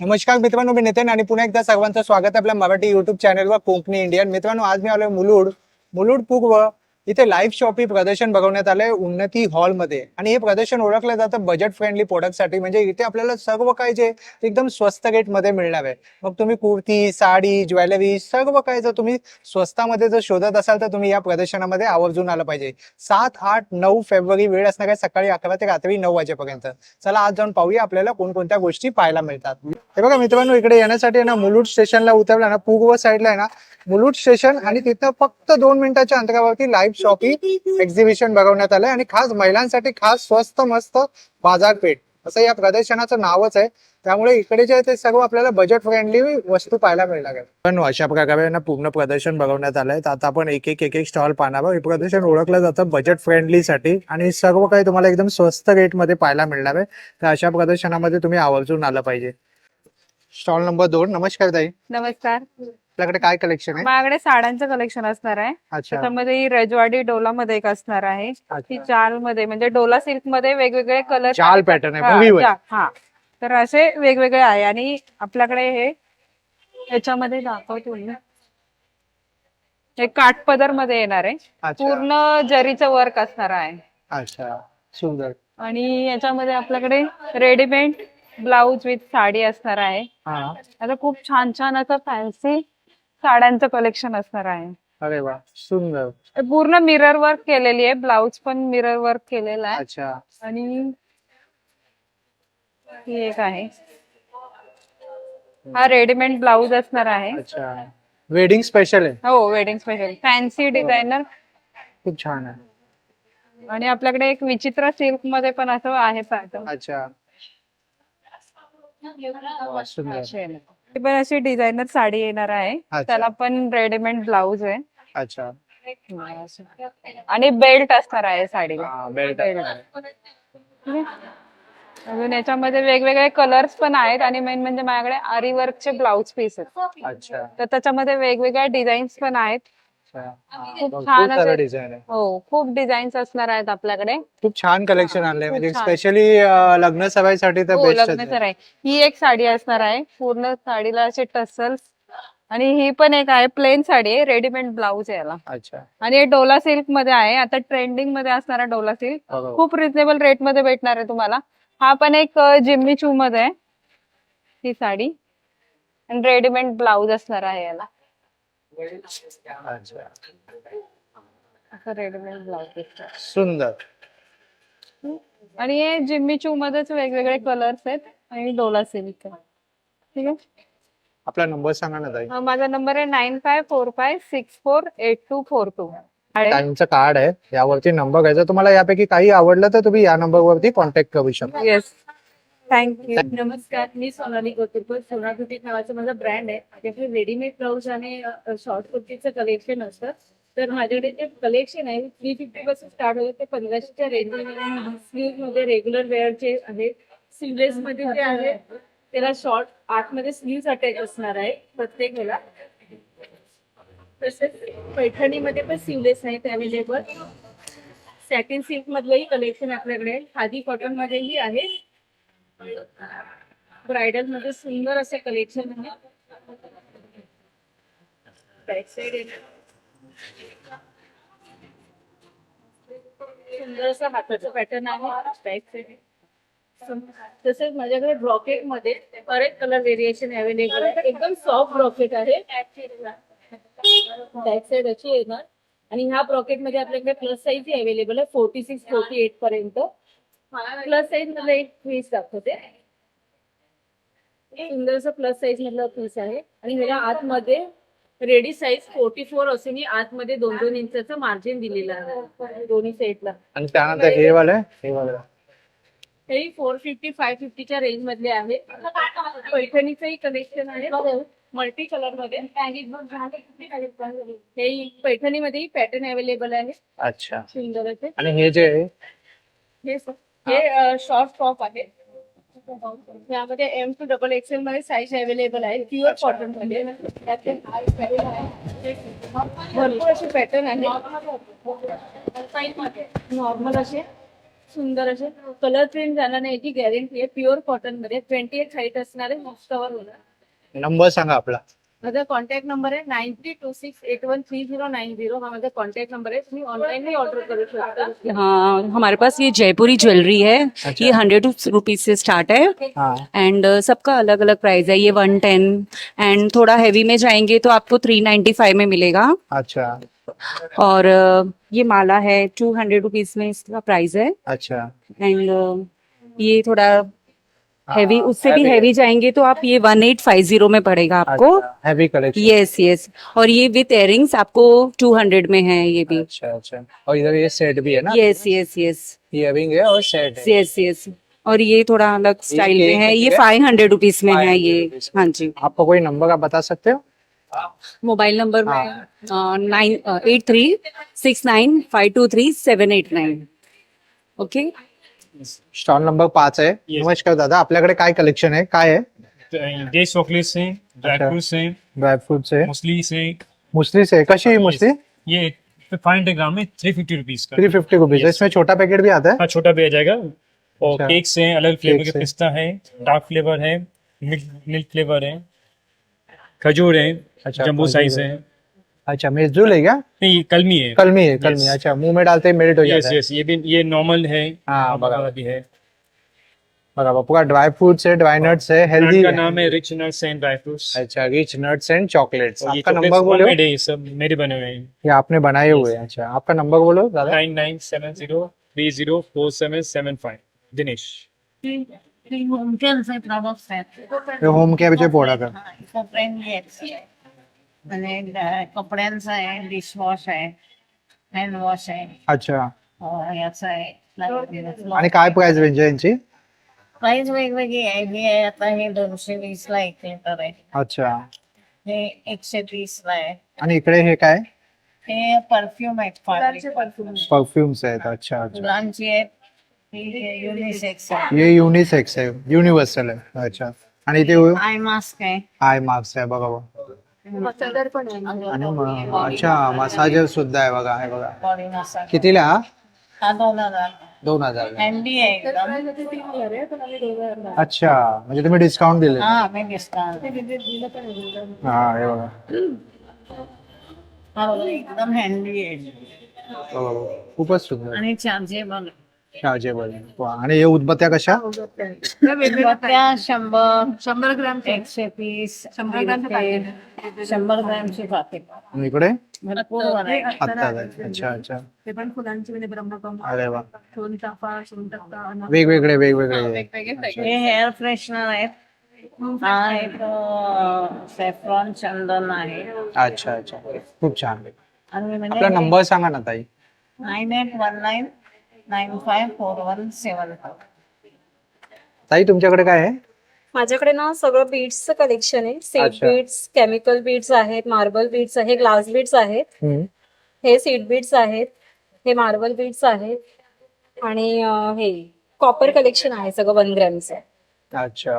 नमस्कार मित्रांनो मी नितेन आणि पुन्हा एकदा सर्वांचं स्वागत आपल्या मराठी युट्यूब चॅनलवर कोकणी इंडियन मित्रांनो आज मी आलोय मुलुड मुलुड पूर्व इथे लाईव्ह शॉपी प्रदर्शन बघवण्यात आलंय उन्नती हॉलमध्ये आणि हे प्रदर्शन ओळखलं जातं बजेट फ्रेंडली प्रोडक्टसाठी म्हणजे इथे आपल्याला सर्व काही जे एकदम स्वस्त रेटमध्ये मिळणार आहे. मग तुम्ही कुर्ती साडी ज्वेलरी सर्व काही जर तुम्ही स्वस्तामध्ये जर शोधत असाल तर तुम्ही या प्रदर्शनामध्ये आवर्जून आलं पाहिजे. सात आठ नऊ फेब्रुवारी वेळ असणार आहे सकाळी अकरा ते रात्री नऊ वाजेपर्यंत. चला आज जाऊन पाहूया आपल्याला कोणकोणत्या गोष्टी पाहायला मिळतात. हे बघा मित्रांनो इकडे येण्यासाठी आहे ना मुलुट स्टेशनला उतरला ना पूर्व साईडला आहे ना मुलुट स्टेशन आणि तिथं फक्त दोन मिनिटाच्या अंतरावरती लाईव्ह शॉपिंग एक्झिबिशन बघवण्यात आलंय. आणि खास महिलांसाठी खास स्वस्त मस्त बाजारपेठ असं या प्रदर्शनाचं नावच आहे. त्यामुळे इकडे जे आहे ते सर्व आपल्याला बजेट फ्रेंडली वस्तू पाहायला मिळणार आहे पण अशा प्रकारे ना पूर्ण प्रदर्शन बघवण्यात आलंय. तर आता आपण एक एक एक एक स्टॉल पाहणार आहोत. हे प्रदर्शन ओळखलं जातं बजेट फ्रेंडली साठी. आणि सर्व काही तुम्हाला एकदम स्वस्त रेटमध्ये पाहायला मिळणार आहे. तर अशा प्रदर्शनामध्ये तुम्ही आवर्जून आलं पाहिजे. स्टॉल नंबर दोन. नमस्कार ताई. नमस्कार. आपल्याकडे काय कलेक्शन आहे? माझ्याकडे साड्यांचं कलेक्शन असणार आहे. अच्छा. त्याच्यामध्ये ही रजवाडी डोला मध्ये एक असणार आहे. ही अच्छा. चाल मध्ये म्हणजे डोला सिल्कमध्ये वेगवेगळे कलर चाल पॅटर्न आहे हा तर असे वेगवेगळे आहे. आणि आपल्याकडे हे याच्यामध्ये दाखवतो मी. हे काठपदरमध्ये येणार आहे. अच्छा. पूर्ण जरीचं वर्क असणार आहे. अच्छा. सुंदर. आणि याच्यामध्ये आपल्याकडे रेडीमेड ब्लाउज विथ साडी असणार आहे. हा. आता खूप छान छान असं फॅन्सी साड्यांचं कलेक्शन असणार आहे. अरे वा सुंदर. पूर्ण मिरर वर्क केलेली आहे. ब्लाउज पण मिरर वर्क केलेला आहे. अच्छा. आणि ही एक आहे. हा रेडीमेड ब्लाउज असणार आहे. अच्छा. वेडिंग स्पेशल आहे. हो वेडिंग स्पेशल फॅन्सी डिझायनर खूप छान आहे. आणि आपल्याकडे एक विचित्र सिल्कमध्ये पण असं आहे पॅटर्न अच्छा. वा, सुंदर. ही पण अशी डिझायनर साडी येणार आहे. त्याला पण रेडीमेड ब्लाउज आहे. अच्छा. आणि बेल्ट असणार आहे साडीला. हा, आहे. अजून याच्यामध्ये वेगवेगळे कलर्स पण आहेत आणि मेन म्हणजे माझ्याकडे आरी वर्कचे ब्लाउज पीस आहेत. अच्छा. तर त्याच्यामध्ये वेगवेगळ्या डिझाईन्स पण आहेत. खूप भरपूर छान सारं असे- डिझाईन आहे. हो खूप डिझाईन्स असणार आहेत आपल्याकडे. खूप छान कलेक्शन आणलंय. म्हणजे छान. स्पेशली लग्न सभाईसाठी तर हो बेस्ट लग्न तर आहे ही एक साडी असणार आहे. पूर्ण साडीला असे टसल्स आणि ही पण एक आहे प्लेन साडी आहे रेडीमेड ब्लाऊज आहे याला. अच्छा. आणि हे डोला सिल्कमध्ये आहे. आता ट्रेंडिंगमध्ये असणारा डोला सिल्क बरोबर. खूप रिझनेबल रेटमध्ये भेटणार आहे तुम्हाला. हा पण एक जिम्मी चू मध्ये आहे. ही साडी. आणि रेडीमेड ब्लाऊज असणार आहे याला. असं रेडीमेड ब्लाऊज सुंदर. आणि हे जिम्मी चू मध्येच वेगवेगळे कलर्स आहेत आणि डोला सिल्क आहे. ठीक आहे? आपला नंबर सांगा ना ताई. माझा नंबर आहे nine five four five six four eight two four two टाइमचं card आहे. यावरती नंबर घ्यायचा. तुम्हाला यापैकी काही आवडलं तर तुम्ही या नंबर वरती कॉन्टॅक्ट करू शकता. येस थँक्यू नमस्कार मी सोनाली गोतुरकर सोना ब्युटी नावाचा माझा ब्रँड आहे. माझ्याकडे रेडीमेड ब्लाऊज आणि शॉर्ट कुर्तीचं कलेक्शन असतं. तर माझ्याकडे जे कलेक्शन आहे. थ्री फिफ्टी पासून स्टार्ट होतं. ते पंधराशेच्या रेंज स्लीवमध्ये रेग्युलर वेअरचे आहे. स्लीवलेस मध्ये जे आहे त्याला शॉर्ट आतमध्ये स्लीव्ह अटॅच असणार आहे प्रत्येक वेळेला तसेच पैठणीमध्ये पण स्लीवलेस आहेत अवेलेबल सॅटिन सिल्क मधलंही कलेक्शन आपल्याकडे. खादी कॉटन मध्येही आहे. ब्रायडलमध्ये सुंदर असे कलेक्शन आहे. सुंदर असं हाताचं पॅटर्न आहे. तसेच माझ्याकडे ब्रॉकेटमध्ये बरेच कलर व्हेरिएशन अवेलेबल आहे. एकदम सॉफ्ट ब्रॉकेट आहे. बॅक साइड अशी येणार. आणि ह्या ब्रॉकेटमध्ये आपल्याकडे प्लस साईज अवेलेबल आहे. फोर्टी सिक्स फोर्टी एट पर्यंत. प्लस साईज मधलं एक पीस दाखवते. सुंदरसं प्लस साईज मधला पीस आहे. आणि ह्याच्या आतमध्ये रेडी साईज फोर्टी फोर असून आतमध्ये दोन दोन इंचाचं मार्जिन दिलेलं आहे. दोन्ही साईडला आणि त्यानंतर हे वाले? हे वाले. हे फोर फिफ्टी फाय फिफ्टीच्या रेंज मधले आहे. पैठणीचंही कलेक्शन आहे. मल्टी कलरमध्ये. हे पैठणीमध्येही पॅटर्न अवेलेबल आहे. अच्छा. सुंदर असे. आणि हे जे आहे, हे स- हे शॉर्ट टॉप आहे. यामध्ये एम टू डबल एक्सेल मध्ये साईज अवेलेबल आहे. प्युअर कॉटनमध्ये. भरपूर असे पॅटर्न आहे. नॉर्मल असे सुंदर असे. कलर प्रिंट जाणार नाही याची गॅरंटी आहे. प्युअर कॉटनमध्ये ट्वेंटी एट हाईट असणार आहे. होणार. नंबर सांगा आपला. माझा कॉन्टॅक्ट नंबर आहे nine three two six eight one three zero nine zero हा माझा कॉन्टॅक्ट नंबर आहे तुम्ही ऑनलाईनही ऑर्डर करू शकता हाँ हमारे पास ये जयपुरी ज्वेलरी है। अच्छा। ये हंड्रेड रुपीज़ से स्टार्ट है। हा। एंड सबका अलग अलग प्राइस है ये वन टेन एंड थोड़ा हैवी में जाएँगे तो आपको थ्री नाइन्टी फाइव में मिलेगा। अच्छा। और uh, ये माला है टू हंड्रेड रुपीज़ में इसका प्राइस है। अच्छा। एंड ये थोड़ा हैवी हाँ, उससे भी हैवी जाएँगे तो आप ये वन एट फाइव ज़ीरो में पड़ेगा आपको। हैवी कलेक्शन यस यस और ये विथ इयरिंग्स आपको टू हंड्रेड में है ये भी। अच्छा अच्छा। और इधर ये सेट भी है ना? यस यस यस ये इयरिंग है और सेट है। यस यस और ये थोड़ा अलग स्टाइल में है ये फाइव हंड्रेड रुपीज़ में है ये। हाँ जी। आपको कोई नंबर आप बता सकते हो? Mobile number. में nine eight three six nine five two three seven eight nine okay stall number पाच आहे. नमस्कार दादा आपल्याकडे काय कलेक्शन आहे? काय आहे? डे चॉकलेट्स हैं ड्राई अच्छा। फ्रूट्स हैं ड्रायफ्रुट्स आहे. मुसली से मुसली से कैसी है मुसली ये फाइव हंड्रेड ग्राम में थ्री फिफ्टी रुपीज़ का? थ्री फिफ्टी रुपीज़ इसमें छोटा पैकेट भी आता है? हाँ छोटा भी आ जाएगा। और अच्छा। केक्स हैं अलग फ्लेवर के पिस्ता है डार्क फ्लेवर है मिल्क फ्लेवर है खजूर है अच्छा, जम्बो साइज़ है। है अच्छा मिर्जुल है क्या नहीं ये कलमी है कलमी है कलमी अच्छा मुँह में डालते ही मेल्ट हो जाता है। यस ये भी ये नॉर्मल है। हाँ, बराबर। वाला भी है। बघा बा, पूरा ड्राई फ्रूट्स है ड्राई नट्स है हेल्दी का नाम है rich nuts and dry fruits अच्छा रिच नट्स एंड चॉकलेट्स आपका नंबर बोलो। ये सब मेरे बने हुए हैं। ये आपने बनाए हुए हैं अच्छा। आपका नंबर बोलो दादा। Nine nine seven zero three zero four seven seven five Dinesh. होमचे आणि कपड्यांचं आहे डिशवॉश आहे हँडवॉश आहे अच्छा याचं आहे आणि काय प्राइस रेंज आहे यांची प्राइस वेगवेगळी आहे ही आहे आता हे दोनशे वीस ला एक लिटर आहे अच्छा हे एकशे तीस ला आहे आणि इकडे हे काय हे परफ्यूम आहेत परफ्यूम परफ्युम्स आहेत अच्छा अच्छा फुलांची आहेत ही युनिसेक्स आहे ये युनिसेक्स आहे युनिव्हर्सल आहे अच्छा आणि इथे आय मास्क आहे आय मार्क्स आहे बघा बघा आणि म- अच्छा मसाजर सुद्धा आहे बघा हे बघा. बॉडी मसाज कितीला? हा? हा दोन हजार. दोन हजार. हँडी आहे एकदम अच्छा म्हणजे तुम्ही डिस्काउंट दिले. हा मी डिस्काउंट हा हे बघा. हा बघा, एकदम हँडी आहे हो, खूपच सुंदर. आणि आणि हे उदबत्त्या कशा? त्या शंभर. शंभर ग्राम एकशे तीस शंभर ग्राम शंभर ग्रामची पाकिट आणि इकडे. आत्ता अच्छा अच्छा. ते पण फुलांची म्हणजे ब्रह्मकम अरे वा. सोनचाफा सोनटक्का वेगवेगळे वेगवेगळे. हे हेअर फ्रेशनर आहेत. हा एक सेफ्रॉन चंदन आहे. अच्छा अच्छा. खूप छान. आणि आपला नंबर सांगा ना ताई. Nine eight one nine nine five four one seven ताई तुमच्याकडे काय आहे माझ्याकडे ना सगळं बीड्सचं कलेक्शन आहे सीट अच्छा. बीड्स केमिकल बीड्स आहेत मार्बल बीड्स आहे ग्लास बीड्स आहेत हम्म. हे सीट बीड्स आहेत हे मार्बल बीड्स आहेत आणि अं, हे कॉपर कलेक्शन आहे सगळं वन ग्रॅमचं अच्छा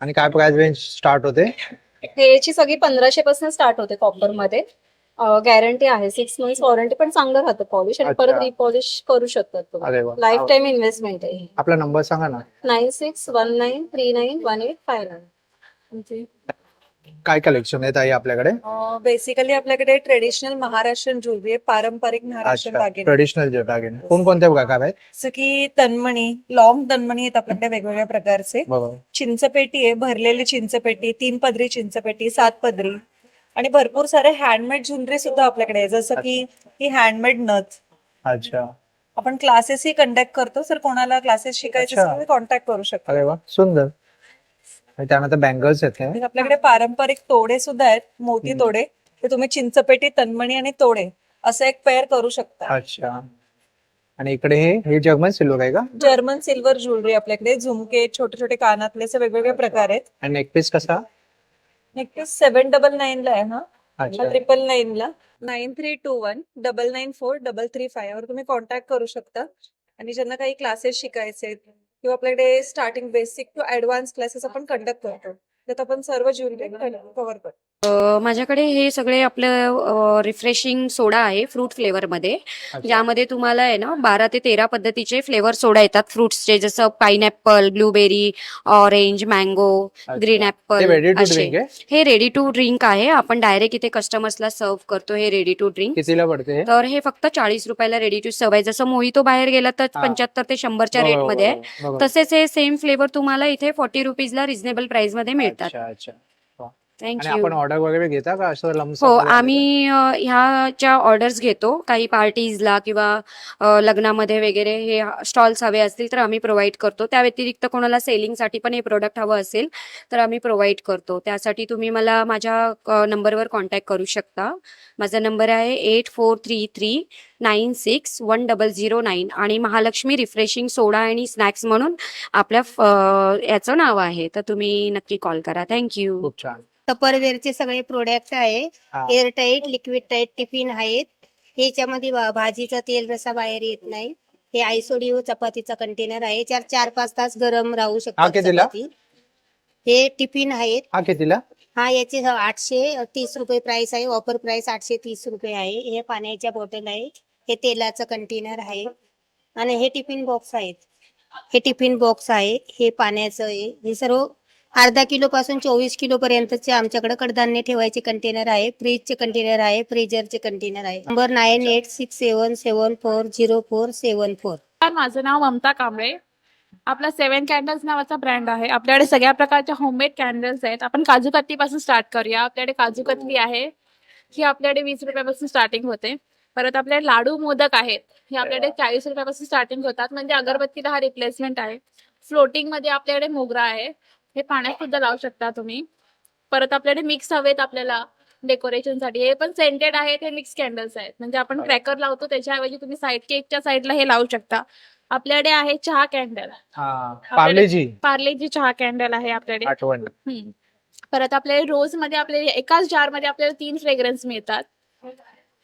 आणि काय प्राइस रेंज स्टार्ट होते हे याची सगळी पंधराशे पासून स्टार्ट होते कॉपरमध्ये गॅरंटी आहे. सिक्स मंथ्स वॉरंटी पण चांगलं राहतं पॉलिश आणि. परत रिपॉलिश करू शकतात तुम्ही. अरे वा. लाईफ टाईम इन्व्हेस्टमेंट आहे आपला नंबर सांगा ना. Nine six one nine three nine one eight five nine काय कलेक्शन आहे ताई आपल्याकडे? बेसिकली आपल्याकडे ट्रेडिशनल महाराष्ट्रीयन ज्वेलरी आहे पारंपरिक महाराष्ट्रीयन अच्छा. दागिने. ट्रेडिशनल जे दागिने. कोणकोणते प्रकार आहेत जसं की तन्मणी लॉंग तन्मणी आहेत आपल्याकडे वेगवेगळ्या प्रकारचे. बरोबर. चिंचपेटी आहे भरलेली चिंचपेटी तीन पदरी चिंचपेटी सात पदरी. आणि भरपूर सारे हँडमेड ज्वेलरी सुद्धा आपल्याकडे आहे. जसं की ही हँडमेड नथ अच्छा. आपण क्लासेसही कंडक्ट करतो. जर कोणाला क्लासेस शिकायचे अच्छा. असेल कॉन्टॅक्ट करू शकतो. अरे वा सुंदर. आणि त्यानंतर बँगल्स आहेत काय? आपल्याकडे पारंपरिक तोडे सुद्धा आहेत. मोती तोडे. ते तुम्ही चिंचपेटी तन्मणी आणि तोडे असं एक पेअर करू शकता. अच्छा. आणि इकडे हे हे जर्मन सिल्वर आहे का? जर्मन सिल्वर ज्वेलरी आपल्याकडे. झुमके छोटे छोटे कानातले असे वेगवेगळे प्रकार आहेत. आणि नेकपीस कसा? नेक्स्ट सेव्हन डबल नाईन ला आहे हा अच्छा. ट्रिपल नाईन ला. Nine three two one double nine four double three five वर तुम्ही कॉन्टॅक्ट करू शकता. आणि ज्यांना काही क्लासेस शिकायचे आहेत किंवा आपल्याकडे starting basic to advance classes आपण कंडक्ट करतो. त्यात आपण सर्व ज्वेलरी कव्हर करतो माझ्याकडे हे सगळे आपलं रिफ्रेशिंग सोडा आहे फ्रूट फ्लेवर मध्ये. ज्यामध्ये तुम्हाला आहे ना बारा ते तेरा पद्धतीचे फ्लेवर सोडा येतात. फ्रुट्सचे जसं pineapple blueberry orange mango green apple असे. आहे? हे रेडी टू ड्रिंक आहे. आपण डायरेक्ट इथे कस्टमर्सला सर्व करतो हे रेडी टू ड्रिंक हे? तर हे फक्त चाळीस रुपयाला रेडी टू सर्व आहे. जसं मोहितो बाहेर गेला तर हा. पंच्याहत्तर ते शंभरच्या हो, रेट हो, मध्ये आहे. हो, बरोबर. तसेच हे सेम फ्लेवर तुम्हाला इथे फोर्टी रुपीजला रिझनेबल प्राइसमध्ये मिळतात अच्छा अच्छा आणि थँक्यू आपण ऑर्डर वगैरे घेता का असं लमसम हो वगैरे? आम्ही अ, ह्याच्या ऑर्डर्स घेतो. काही पार्टीजला किंवा अ, लग्नामध्ये वगैरे हे स्टॉल्स हवे असतील तर आम्ही प्रोव्हाइड करतो. त्या व्यतिरिक्त कोणाला सेलिंगसाठी पण हे प्रोडक्ट हवं असेल तर आम्ही प्रोव्हाइड करतो. त्यासाठी तुम्ही मला माझ्या नंबरवर कॉन्टॅक्ट करू शकता. माझा नंबर आहे eight four three three nine six one double zero nine आणि महालक्ष्मी रिफ्रेशिंग सोडा आणि स्नॅक्स म्हणून आपल्या अ, याचं नाव आहे. तर तुम्ही नक्की कॉल करा. थँक्यू खूप छान. टपरवेअरचे सगळे प्रोडक्ट आहे. हा. एअरटाईट लिक्विड टाईट टिफिन आहेत. ह्याच्यामध्ये भा- भाजीचा तेल रसा बाहेर येत नाही. हे आयसोडिओ चपातीचा कंटेनर आहे. चार चार पाच तास गरम राहू हा, शकतात कितीला? चपाती. हे टिफिन आहेत. हा कितीला? हा याचे ह- आठशे तीस रुपये प्राइस आहे. ऑफर प्राइस आठशे तीस रुपये आहे. हे पाण्याच्या बॉटल आहे. हे तेलाचं कंटेनर आहे. आणि हे टिफिन बॉक्स आहेत. हे टिफिन बॉक्स आहे. हे पाण्याचं आहे. हे सर्व अर्धा किलो पासून चोवीस किलोपर्यंतचे आमच्याकडे कडधान्य ठेवायचे कंटेनर आहे. फ्रीजचे कंटेनर आहे फ्रीजरचे कंटेनर आहे. Number nine eight six seven seven four zero four seven four माझं नाव ममता कांबळे. आपला सेवन कॅन्डल्स नावाचा ब्रँड आहे. आपल्याकडे सगळ्या प्रकारच्या होममेड कॅन्डल्स आहेत. आपण काजू कतली पासून स्टार्ट करूया. आपल्याकडे काजू कतली आहे. ही आपल्याकडे वीस रुपयापासून स्टार्टिंग होते. परत आपल्याकडे लाडू मोदक आहेत. हे आपल्याकडे चाळीस रुपयापासून स्टार्टिंग होतात. म्हणजे अगरबत्तीला हा रिप्लेसमेंट आहे. फ्लोटिंगमध्ये आपल्याकडे मोगरा आहे. हे पाण्यात सुद्धा लावू शकता तुम्ही. परत आपल्याकडे मिक्स हवेत आपल्याला डेकोरेशनसाठी. हे पण सेंटेड आहेत हे मिक्स कॅन्डल्स आहेत. म्हणजे आपण क्रॅकर लावतो त्याच्याऐवजी तुम्ही साईड केकच्या साईडला हे लावू शकता. आपल्याकडे आहे चहा कॅन्डल हा. पार्लेजी. पार्लेची चहा कॅन्डल आहे आपल्याकडे. परत आपल्याकडे रोजमध्ये आपले एकाच जारमध्ये आपल्याला तीन फ्रेग्रन्स मिळतात.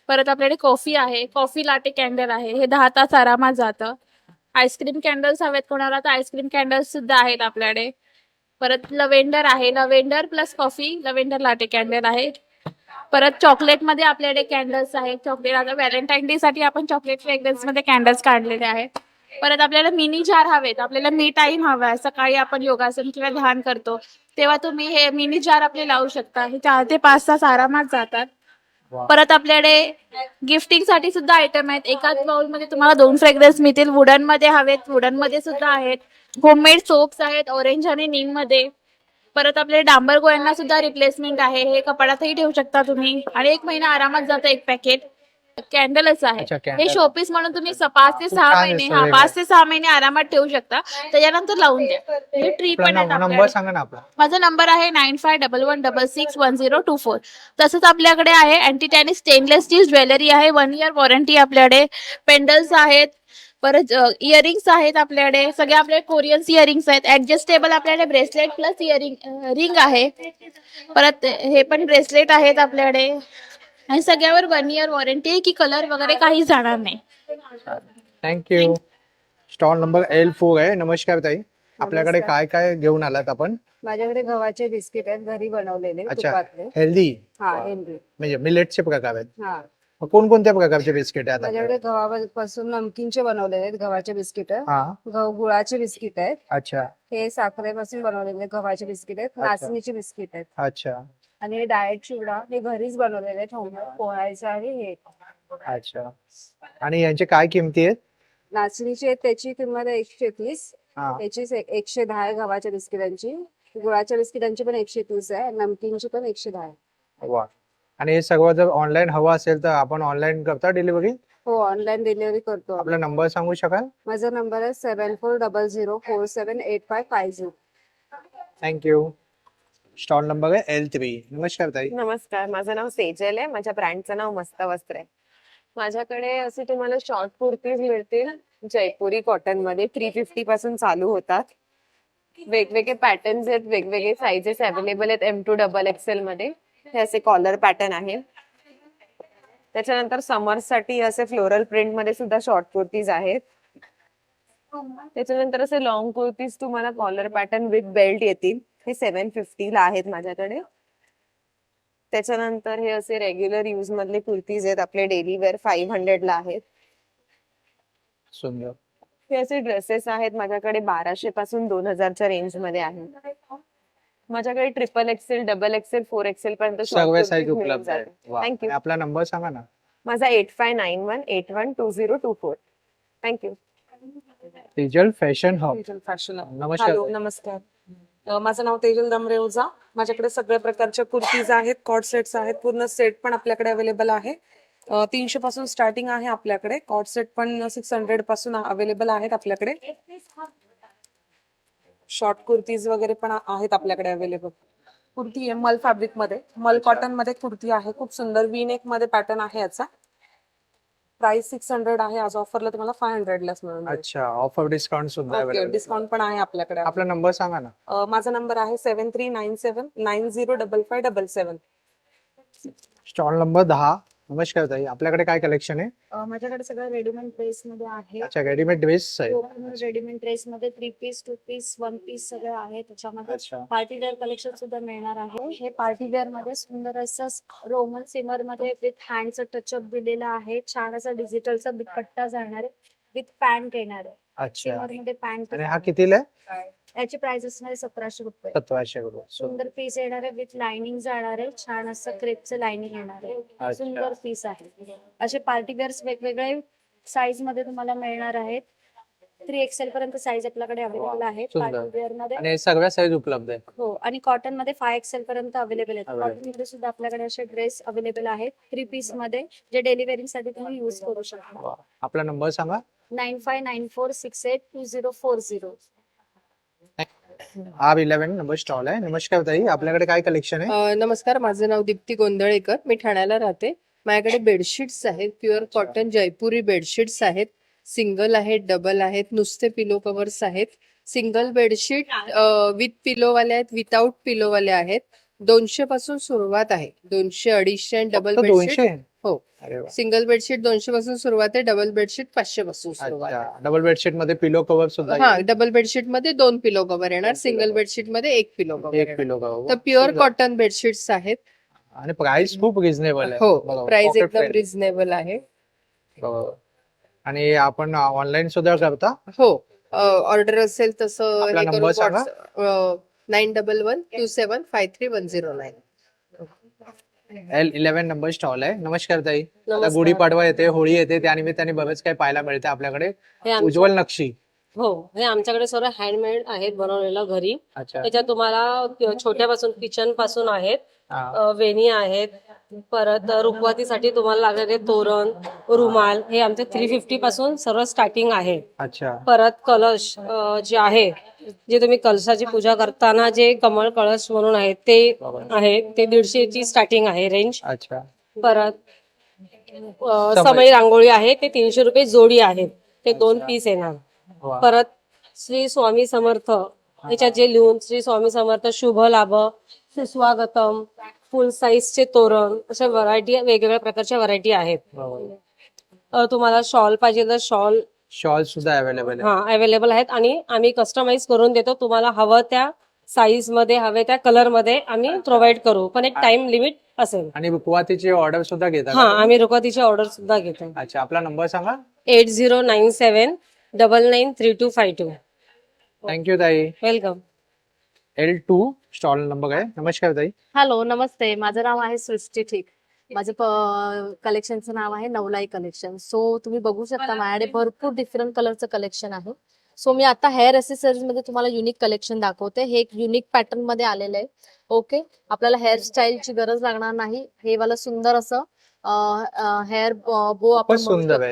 परत आपल्याकडे कॉफी आहे. कॉफी लाटे कॅन्डल आहे. हे दहा तास आरामात जातं. आईस्क्रीम कॅन्डल्स हवेत कोणाला तर आईस्क्रीम कॅन्डल्स सुद्धा आहेत आपल्याकडे. परत लव्हेंडर आहे. Lavender plus coffee lavender latte candle आहे परत चॉकलेटमध्ये आपल्याकडे कॅन्डल्स आहेत. चॉकलेट आता व्हॅलेंटाईन डे साठी आपण चॉकलेट फ्रेग्रन्समध्ये कॅन्डल्स काढलेले आहेत. परत आपल्याला मिनी जार हवेत. आपल्याला मी टाइम हवा आहे. सकाळी आपण योगासन किंवा ध्यान करतो. तेव्हा तुम्ही हे मिनी जार आपले लावू शकता. हे चार ते पाच तास आरामात जातात. परत आपल्याकडे गिफ्टिंगसाठी सुद्धा आयटम आहेत. एकाच बाउलमध्ये तुम्हाला दोन फ्रेग्रन्स मिळतील. वुडनमध्ये हवेत. वुडनमध्ये सुद्धा आहेत. होममेड सोप्स आहेत ऑरेंज आणि नीममध्ये. परत आपले डांबर गोळ्यांना सुद्धा रिप्लेसमेंट आहे. हे कपाडातही ठेवू शकता तुम्ही. आणि एक महिना आरामात जातं एक पॅकेट कॅन्डलच आहे. हे. शोपीस म्हणून तुम्ही स- पाच ते सहा महिने हा. पाच ते सहा महिने आरामात ठेवू शकता. त्याच्यानंतर लावून द्या. हे ट्री पण आपला. माझा नंबर आहे nine five double one double six one zero two four. तसंच आपल्याकडे आहे anti tarnish stainless steel jewellery आहे. वन इयर वॉरंटी आपल्याकडे. पेंडल्स आहेत. परत इयरिंग्स आहेत आपल्याकडे. सगळे आपले कोरियन्स इयरिंग्स आहेत. ऍडजस्टेबल आपल्याकडे ब्रेसलेट प्लस इयरिंग रिंग आहे. परत हे पण ब्रेसलेट आहेत आपल्याकडे. आणि सगळ्यावर वन इयर वॉरंटी आहे की कलर वगैरे काही जाणार नाही. Thank you stall number L four आहे. नमस्कार ताई. आपल्याकडे काय काय घेऊन आलात आपण? माझ्याकडे गव्हाचे बिस्किट आहेत. घरी बनवलेले अच्छा. तुपातले. हेल्दी हा हेल्दी म्हणजे मिलेटचे प्रकार आहेत. हा. मग कोणकोणत्या प्रकारचे बिस्किट आहेत माझ्याकडे? गव्हापासून नमकीनचे बनवलेले आहेत गव्हाचे बिस्किट. हा. गहू गुळाचे बिस्किट आहेत. अच्छा. हे साखरेपासून बनवलेले गव्हाचे बिस्किट आहेत अच्छा. नाचणीचे बिस्किट आहेत. अच्छा. आणि हे डाएट चिवडा हे घरीच बनवलेले आहेत होममेड पोहायचं आणि हे. अच्छा. आणि यांचे काय किमती आहेत? नाचणीचे आहेत त्याची किंमत आहे एकशे तीस. हा. याची से- एकशे दहा आहे गव्हाच्या बिस्किटांची. गुळाच्या बिस्किटांची पण एकशे तीस आहे नमकीनची पण एकशे दहा आहे. वा. आणि हे सगळं जर ऑनलाईन हवं असेल तर आपण ऑनलाईन करता डिलिव्हरी हो ऑनलाईन डिलिव्हरी करतो. आपला नंबर सांगू शकाल? माझा नंबर आहे seven four double zero four seven eight five five zero thank you stall number आहे एल थ्री नमस्कार ताई. नमस्कार माझं नाव सेजल आहे. माझ्या ब्रँडचं नाव मस्त वस्त्र आहे. माझ्याकडे असे तुम्हाला शॉर्ट कुर्तीज मिळतील जयपुरी कॉटनमध्ये. थ्री फिफ्टी पासून चालू होतात. वेगवेगळे पॅटर्न्स आहेत वेगवेगळे साइजेस अवेलेबल आहेत एम टू डबल एक्सेल मध्ये. हे असे कॉलर पॅटर्न आहे त्याच्यानंतर समरसाठी असे फ्लोरल प्रिंटमध्ये सुद्धा शॉर्ट कुर्तीज आहेत. त्याच्यानंतर असे लॉंग कुर्तीज तुम्हाला कॉलर पॅटर्न विथ बेल्ट येतील. हे सेव्हन फिफ्टीला आहेत माझ्याकडे. त्याच्यानंतर हे असे रेग्युलर यूज मधले कुर्तीज आहेत. आपले डेली वेअर फाईव्ह हंड्रेडला आहेत. हे असे ड्रेसेस आहेत. माझ्याकडे बाराशे पासून दोन हजारच्या रेंजमध्ये आहेत. माझ्याकडे triple XL double XL four XL पर्यंत साईज उपलब्ध आहे जातील. वा. Thank you. आणि आपला नंबर सांगा ना. माझा eight five nine one eight one two zero two four thank you Tejal fashion hub. Tejal fashion नमस्कार. हॅलो नमस्कार. अ, माझं नाव तेजल दमरे ओझा माझ्याकडे सगळ्या प्रकारच्या कुर्तीज आहेत कॉट सेट्स आहेत पूर्ण सेट पण आपल्याकडे अवेलेबल आहे. तीनशे पासून स्टार्टिंग आहे आपल्याकडे. कॉट सेट पण सिक्स हंड्रेडपासून अवेलेबल आहेत आपल्याकडे. शॉर्ट कुर्तीज वगैरे पण आहेत आपल्याकडे अवेलेबल कुर्ती आहे मल फॅब्रिकमध्ये. मल कॉटनमध्ये कुर्ती आहे. खूप सुंदर वी नेकमध्ये पॅटर्न आहे याचा. प्राइस सिक्स हंड्रेड आहे. आज ऑफरला तुम्हाला फाय हंड्रेडलाच मिळून जाईल. अच्छा ऑफर डिस्काउंट सुद्धा ओके available. डिस्काउंट पण आहे आपल्याकडे. आपला नंबर सांगा ना. अ, माझा नंबर आहे seven three nine seven nine zero double five double seven stall number दहा. नमस्कार ताई. आपल्याकडे काय कलेक्शन आहे? अं, माझ्याकडे सगळं रेडीमेड ड्रेस मध्ये आहे. अच्छा रेडीमेड ड्रेस आहे. रेडीमेड ड्रेस मध्ये three piece two piece one piece सगळं आहे. त्याच्यामध्ये अच्छा. पार्टी वेअर कलेक्शन सुद्धा मिळणार आहे. हे. पार्टी वेअरमध्ये सुंदर असं रोमन सिमरमध्ये विथ हँडचं टचअप दिलेलं आहे. छान असा डिजिटलचा पट्टा जाणार आहे. विथ पॅन्ट येणार आहे. अच्छा. सिमरमध्ये पॅन्ट आणि हा कितीला आहे? याची प्राइस असणार आहे सतराशे रुपये. सतराशे रुपये. सुंदर पीस येणार आहे विथ लाइनिंग जाणार आहे. छान असं क्रेपचं लाइनिंग येणार आहे. सुंदर पीस आहे. असे पार्टी वेअर्स वेगवेगळे साईजमध्ये तुम्हाला मिळणार आहेत. थ्री एक्सेल पर्यंत साईज आपल्याकडे अवेलेबल आहे. सुंदर. पार्टी वेअरमध्ये. आणि सगळ्या साईज उपलब्ध आहे हो. आणि कॉटनमध्ये फाय एक्सेल पर्यंत अवेलेबल आहेत. Available. कॉटनमध्ये सुद्धा आपल्याकडे असे ड्रेस अवेलेबल आहेत. थ्री पीसमध्ये जे डेली वेअरिंगसाठी तुम्ही युज करू शकता. वा. आपला नंबर सांगा. Nine five nine four six eight two zero four zero R eleven number stall आहे. नमस्कार ताई आपल्याकडे काय कलेक्शन आहे? अ, नमस्कार माझं नाव दीप्ती गोंधळेकर. मी ठाण्याला राहते. माझ्याकडे बेडशीट्स आहेत. प्युअर कॉटन जयपुरी बेडशीट्स आहेत. सिंगल आहेत डबल आहेत नुसते पिलो कव्हर्स आहेत. सिंगल बेडशीट विथ पिलोवाले आहेत विदाऊट पिलोवाले आहेत. दोनशे पासून सुरुवात आहे. दोनशे अडीचशे आणि डबल फक्त बेडशीट दोनशे हो. अरे वा. सिंगल बेडशीट दोनशे पासून सुरुवात आहे डबल बेडशीट पाचशे पासून सुरुवात आहे. अच्छा डबल बेडशीटमध्ये पिलो कव्हर सुद्धा हा येईल. डबल बेडशीटमध्ये दोन पिलो कव्हर येणार सिंगल बेडशीटमध्ये एक पिलो कव्हर एक येणार. Pillow cover. तर प्युअर कॉटन बेडशीट्स आहेत. आणि प्राइस खूप रिझनेबल आहे. हो बघा, प्राइस pocket एकदम friendly. रिझनेबल आहे. बघा. आणि आपण ऑनलाईन सुद्धा करता? हो ऑर्डर असेल तसं आपला हे number सांगा. करून nine double one two seven five three one zero nine. L eleven number stall आहे. नमस्कार ताई. आता नमस्कार. गुढीपाडवा येते होळी येते त्यानिमित्ताने बरेच काही पाहायला मिळते आपल्याकडे. हे आम- उज्ज्वल नक्षी. हो हे आमच्याकडे सर्व हँडमेड आहेत बनवलेलं घरी. अच्छा. त्याच्यात तुम्हाला छोट्यापासून किचनपासून आहेत. हा. अ, वेणी आहेत. परत रुखवातीसाठी तुम्हाला लागणारे तोरण रुमाल हे आमचे थ्री फिफ्टी पासून सर्व स्टार्टिंग आहे. अच्छा. परत कलश अ, जे आहे जे तुम्ही कलशाची पूजा करताना जे कमळ कळश म्हणून आहेत ते आहे ते दीडशेची स्टार्टिंग आहे रेंज अच्छा. परत अ, समय. रांगोळी आहे ते तीनशे रुपये जोडी आहेत ते दोन पीस येणार. परत श्री स्वामी समर्थ याच्यात जे लिहून श्री स्वामी समर्थ शुभ लाभ सुस्वागतम फुल साईजचे तोरण अशा व्हरायटी वेगवेगळ्या प्रकारच्या व्हरायटी आहेत. अ, तुम्हाला शॉल पाहिजे तर शॉल शॉल सुद्धा अवेलेबल आहे हा अवेलेबल आहेत आणि आम्ही कस्टमाइज करून देतो. तुम्हाला हवं त्या साईजमध्ये हवे त्या कलरमध्ये आम्ही प्रोव्हाइड करू. पण एक टाइम लिमिट असेल. आणि रुखवातीची ऑर्डर सुद्धा घेतात हा आम्ही रुकवातीची ऑर्डर सुद्धा घेतो. अच्छा आपला नंबर सांगा. Eight zero nine seven double nine three two five two thank you ताई. Welcome L two stall number आहे नमस्कार ताई. हॅलो नमस्ते. माझं नाव आहे सृष्टी ठीक. माझं कलेक्शनचं नाव आहे नवलाई कलेक्शन सो तुम्ही बघू शकता माझ्याकडे भरपूर डिफरंट कलरचं कलेक्शन आहे. सो मी आता हेअर असेसरीजमध्ये तुम्हाला युनिक कलेक्शन दाखवते. हे एक युनिक पॅटर्नमध्ये आलेलं आहे. ओके आपल्याला हेअरस्टाईलची गरज लागणार नाही. हे वाला सुंदर असं हेअर बो आपण सुंदर.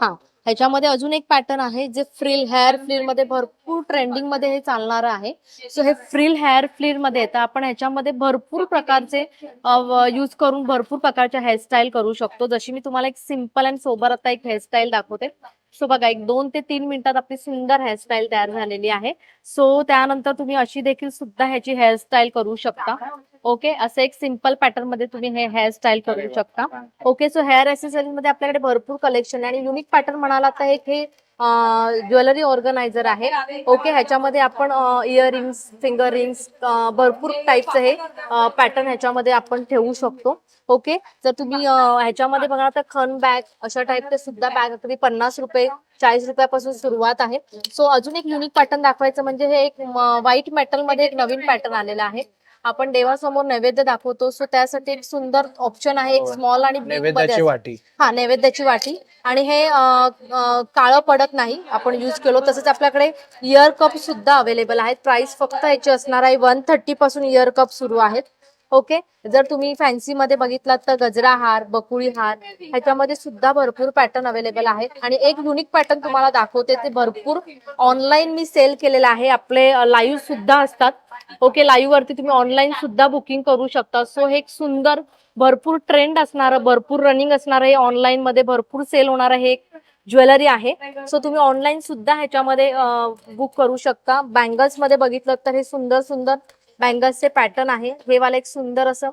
हा. ह्याच्यामध्ये अजून एक पॅटर्न आहे जे फ्रिल हेअर फ्लिरमध्ये भरपूर ट्रेंडिंगमध्ये हे चालणार आहे. सो हे फ्रिल हेअर फ्लिरमध्ये येतं आपण ह्याच्यामध्ये भरपूर प्रकारचे यूज करून भरपूर प्रकारच्या हेअरस्टाईल करू शकतो. जशी मी तुम्हाला एक सिंपल अँड सोबर आता एक हेअरस्टाईल दाखवते. सो बघा एक दोन ते तीन मिनिटात आपली सुंदर हेअरस्टाईल तयार झालेली आहे. सो त्यानंतर तुम्ही अशी देखील सुद्धा ह्याची हेअरस्टाईल करू शकता. ओके असं एक सिंपल पॅटर्नमध्ये तुम्ही हे हेअरस्टाईल करू शकता. ओके सो हेअर ऍसेसरीजमध्ये आपल्याकडे भरपूर कलेक्शन आहे आणि युनिक पॅटर्न म्हणाला तर एक हे ज्वेलरी ऑर्गनायझर आहे. ओके ह्याच्यामध्ये आपण इयर रिंग्स फिंगर रिंग्स भरपूर टाईपचं हे पॅटर्न ह्याच्यामध्ये आपण ठेवू शकतो. ओके जर तुम्ही ह्याच्यामध्ये बघा तर खन बॅग अशा टाईपचे सुद्धा बॅग अगदी पन्नास रुपये चाळीस रुपयापासून सुरुवात आहे. सो अजून एक युनिक पॅटर्न दाखवायचं म्हणजे हे एक व्हाईट मेटलमध्ये एक नवीन पॅटर्न आलेला आहे. आपण देवासमोर नैवेद्य दाखवतो. सो त्यासाठी एक सुंदर ऑप्शन आहे. एक स्मॉल आणि big मध्ये नैवेद्याची. वाटी. हा नैवेद्याची वाटी. आणि हे काळं पडत नाही. आपण युज केलो. तसंच आपल्याकडे इयर कप सुद्धा अवेलेबल आहेत. प्राइस फक्त याची असणार आहे. वन थर्टी पासून इयर कप सुरू आहेत. ओके? जर तुम्ही फॅन्सी मध्ये बघितलात तर गजरा हार बकुळी हार ह्याच्यामध्ये सुद्धा भरपूर पॅटर्न अवेलेबल आहेत. आणि एक युनिक पॅटर्न तुम्हाला दाखवते ते भरपूर ऑनलाईन मी सेल केलेलं आहे. आपले लाईव्ह सुद्धा असतात. ओके? लाईव्ह वरती तुम्ही ऑनलाईन सुद्धा बुकिंग करू शकता. सो हे एक सुंदर भरपूर ट्रेंड असणारं भरपूर रनिंग असणारं हे ऑनलाईन मध्ये भरपूर सेल होणार हे एक ज्वेलरी आहे. सो तुम्ही ऑनलाईन सुद्धा ह्याच्यामध्ये बुक करू शकता. बँगल्समध्ये बघितलं तर हे सुंदर सुंदर बँगल्सचे पॅटर्न आहे. हे वाला एक सुंदर असं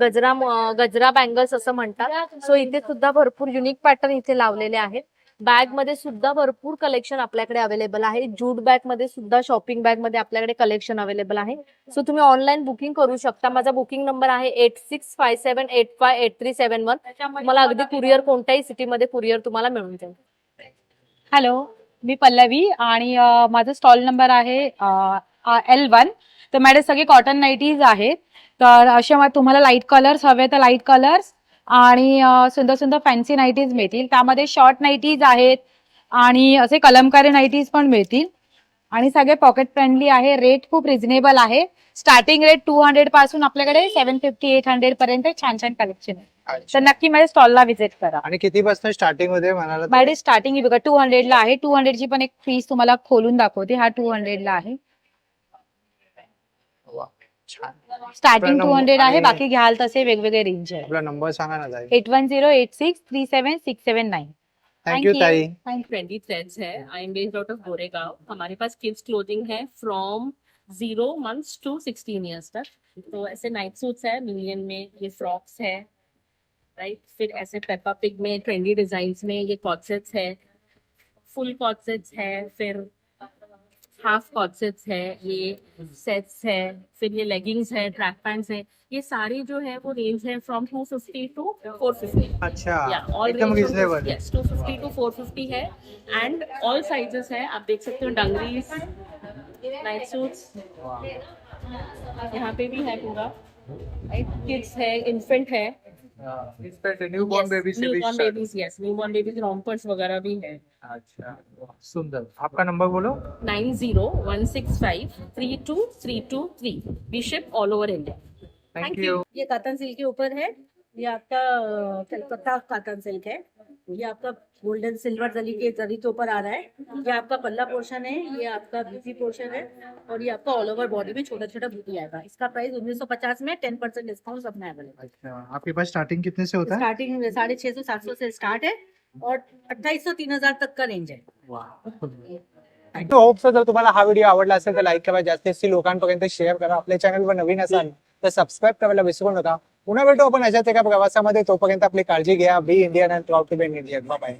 गजरा गजरा बँगल्स असं म्हणतात. सो इथे सुद्धा भरपूर युनिक पॅटर्न इथे लावलेले आहेत. बॅगमध्ये सुद्धा भरपूर कलेक्शन आपल्याकडे अवेलेबल आहे. जूट बॅगमध्ये सुद्धा शॉपिंग बॅगमध्ये आपल्याकडे कलेक्शन अवेलेबल आहे. सो तुम्ही ऑनलाईन बुकिंग करू शकता. माझा बुकिंग नंबर आहे eight six five seven eight five eight three seven one तुम्हाला अगदी कुरिअर कोणत्याही सिटीमध्ये कुरिअर तुम्हाला मिळून जाईल. हॅलो मी पल्लवी आणि माझा स्टॉल नंबर आहे एल वन तर माझे सगळे कॉटन नाईटीज आहेत. तर असे मग तुम्हाला लाइट कलर्स हवे तर लाइट कलर्स आणि सुंदर सुंदर फॅन्सी नाईटीज मिळतील. त्यामध्ये शॉर्ट नाईटीज आहेत आणि असे कलमकारी नाईटीज पण मिळतील. आणि सगळे पॉकेट फ्रेंडली आहे. रेट खूप रिझनेबल आहे. स्टार्टिंग रेट टू हंड्रेडपासून आपल्याकडे सेव्हन फिफ्टी एट हंड्रेड पर्यंत छान छान कलेक्शन आहे. तर नक्की माझ्या स्टॉलला व्हिजिट करा. आणि किती पासून स्टार्टिंगमध्ये म्हणाला माझे स्टार्टिंग बघा टू हंड्रेडला आहे. टू हंड्रेडची पण एक फीस तुम्हाला खोलून दाखवते. हा टू हंड्रेडला आहे. छान स्टार्टिंग टू हंड्रेड आहे बाकी घ्याल तसे वेगवेगळे रेंज आहे आपला नंबर सांगा ना ताई. Eight one zero eight six three seven six seven nine. Thank you ताई. ट्रेंडी थ्रेड्स है. I am based out of Goregaon हमारे पास किड्स क्लोथिंग है from zero months to sixteen years तक. तो ऐसे नाइट सूट्स है मिलियन में ये फ्रॉक्स है राइट फिर ऐसे पेपा पिग में ट्रेंडी डिज़ाइन में ये कॉटसेट्स है फुल कॉटसेट्स है फिर हाफ़ कॉटसेट्स है ये सेट्स है फिर ये लेगिंग्स है ट्रैक पैंट्स है ये सारी जो है वो रेंज है from two fifty two four fifty अच्छा Yeah, all एकदम रिजनेबल yes, 250 to 450 है एंड ऑल साइजेस है आप देख सकते हो डंगरीज नाइट सूट्स यहाँ पे भी है पूरा। किड्स है इन्फेंट है। न्यूबॉर्न बेबी से newborn babies yes newborn babies rompers वगैरह भी है। अच्छा सुंदर। आपका नंबर बोलो। Nine zero one six five three two three two three we ship all over India thank you ये कातन सिल्क के ऊपर है। ये आपका कलकत्ता कातन सिल्क है। ये आपका गोल्डन सिल्वर जली के जरी के ऊपर आ रहा है। ये आपका पल्ला पोर्शन है ये आपका बीसी पोर्शन है और ये आपका ऑल ओवर बॉडी में छोटा छोटा बूटी आएगा इसका प्राइस उन्नीस सौ पचास में टेन परसेंट डिस्काउंट सब में अवेलेबल अच्छा आपके पास स्टार्टिंग कितने से होता है? स्टार्टिंग साढ़े छह सौ सात सौ से स्टार्ट है और अट्ठाईस सौ तीन हज़ार तक का रेंज है। होप सर जर तुम्हाला हा व्हिडिओ आवडला असेल तर लाईक करा जास्तीत जास्त लोकांपर्यंत शेअर करा। आपल्या चॅनलवर नवीन असाल तर सबस्क्राईब करायला विसरू नका. पुन्हा भेटू आपण अशाच एका प्रवासामध्ये. तोपर्यंत आपली काळजी घ्या. Be Indian and proud to be Indian bye